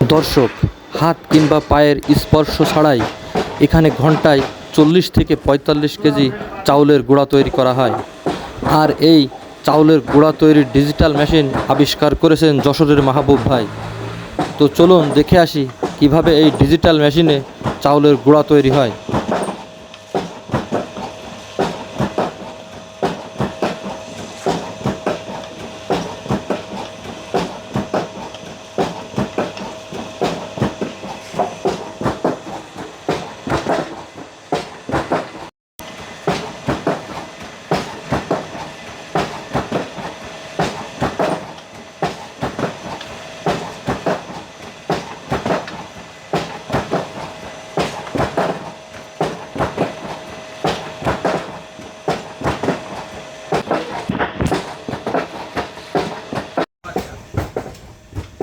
দর্শক, হাত কিংবা পায়ের স্পর্শ ছাড়াই এখানে ঘন্টায় চল্লিশ থেকে পঁয়তাল্লিশ কেজি চাউলের গুঁড়া তৈরি করা হয়। আর এই চাউলের গুঁড়া তৈরির ডিজিটাল মেশিন আবিষ্কার করেছেন যশোরের মাহবুব ভাই। তো চলুন দেখে আসি কীভাবে এই ডিজিটাল মেশিনে চাউলের গুঁড়া তৈরি হয়।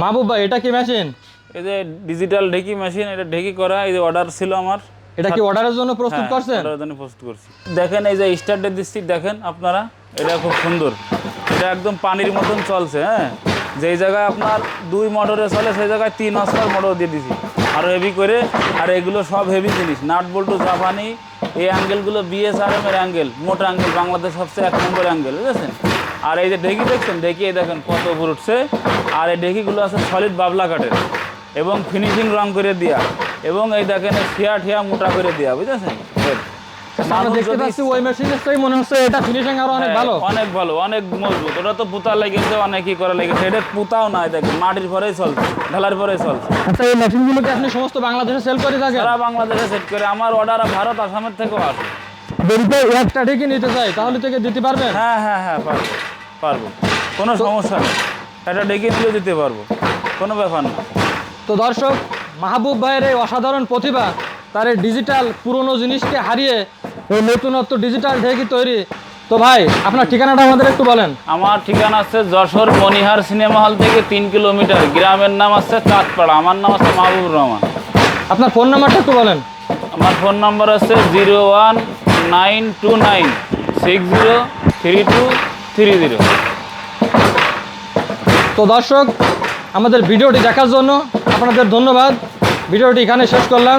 মাহবুব ভাই এটা কি মেশিন এই যে ডিজিটাল ঢেকি মেশিন এটা ঢেকি করা এই যে অর্ডার ছিল আমার। এটা কি অর্ডারের জন্য প্রস্তুত হ্যাঁ, করছেন? এর জন্য প্রস্তুত করছি। দেখেন এই যে স্টার্টে দিচ্ছি দেখেন আপনারা এটা খুব সুন্দর। এটা একদম পানির মতন চলছে হ্যাঁ। যেই জায়গায় আপনার দুই মোটরে চলে সেই জায়গায় তিন অস্কার মোটর দিয়ে দিছি। আরও হেভি করে আর এগুলো সব হেভি জিনিস। নাট বল্টু জাপানি এই অ্যাঙ্গেলগুলো বিএসআরএম এর অ্যাঙ্গেল মোটা অ্যাঙ্গেল বাংলাদেশ সবচেয়ে এক নম্বর অ্যাঙ্গেল বুঝেছেন? আর এই যে ঢেকি দেখছেন ঢেকি এই দেখেন কত উপর উঠছে। আর এই ঢেকিগুলো আছে সলিড বাবলা কাঠের এবং ফিনিশিং রং করে দেওয়া এবং এই দেখেন ঠিয়া ঠিয়া মোটা করে দেওয়া বুঝেছেন? এর। আমরা মানুষ দেখতে পাচ্ছি ওই মেশিনের মনে হচ্ছে এটা ফিনিশিং আরও অনেক হ্যাঁ, ভালো। অনেক ভালো অনেক মজবুত। ওটা তো পুতা লেগেছে অনেকই করা লেগেছে এটা পুতাও দেখেন মাটির পরেই চলছে ঢালার পরেই চলছে। আচ্ছা এই মেশিনগুলোকে আপনি সমস্ত বাংলাদেশে সেল করে থাকেন? সারা বাংলাদেশে সেট করে আমার অর্ডার ভারত আসামের থেকেও আসে। একটা ঠিকই নিতে চাই তাহলে থেকে দিতে পারবেন? হ্যাঁ হ্যাঁ হ্যাঁ পারব। পারব। কোনো সমস্যা নেই। এটা ডেকে নিলেও দিতে পারব। কোনো ব্যাপার না। তো দর্শক মাহবুব ভাইয়ের এই অসাধারণ প্রতিভা তার এই ডিজিটাল পুরনো জিনিসকে হারিয়ে এই নতুনত্ব ডিজিটাল ঢেকি তৈরি? তো ভাই আপনার ঠিকানাটা আমাদের একটু বলেন। আমার ঠিকানা আছে যশোর মনিহার সিনেমা হল থেকে তিন কিলোমিটার। গ্রামের নাম আছে চাঁদপাড়া। আমার নাম আছে মাহবুব রহমান। আপনার ফোন নাম্বারটা একটু বলেন। আমার ফোন নম্বর আছে zero one nine two nine six zero three two three zero তো দর্শক আমাদের ভিডিওটি দেখার জন্য আপনাদের ধন্যবাদ। ভিডিওটি এখানে শেষ করলাম।